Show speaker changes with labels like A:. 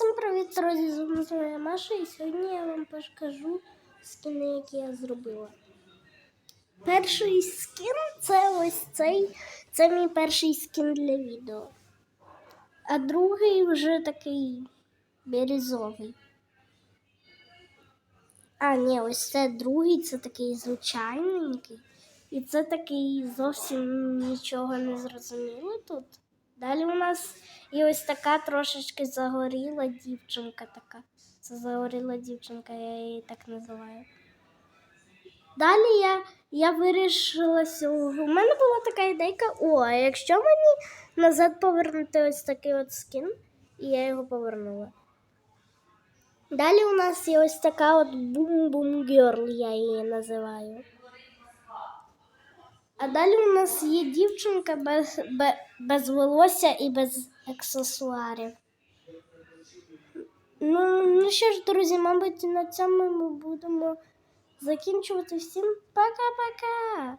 A: Всім привіт, друзі! З вами Маша, і сьогодні я вам покажу скіни, які я зробила. Перший скін це ось цей. Це мій перший скін для відео. А другий вже такий бірюзовий. А, ні, ось це другий, це такий звичайненький. І це такий зовсім нічого не зрозуміло тут. Далі у нас і ось така трошечки загоріла дівчинка така. Це загоріла дівчинка, я її так називаю. Далі я, я вирішила. У мене була така ідейка, о, а якщо мені назад повернути ось такий от скін, і я його повернула. Далі у нас є ось така от бум-бум герл, я її називаю. А далі у нас є дівчинка без, без, волосся і без аксесуарів. Ну, ну що ж, друзі, мабуть, на цьому ми будемо закінчувати. Всім пока-пока!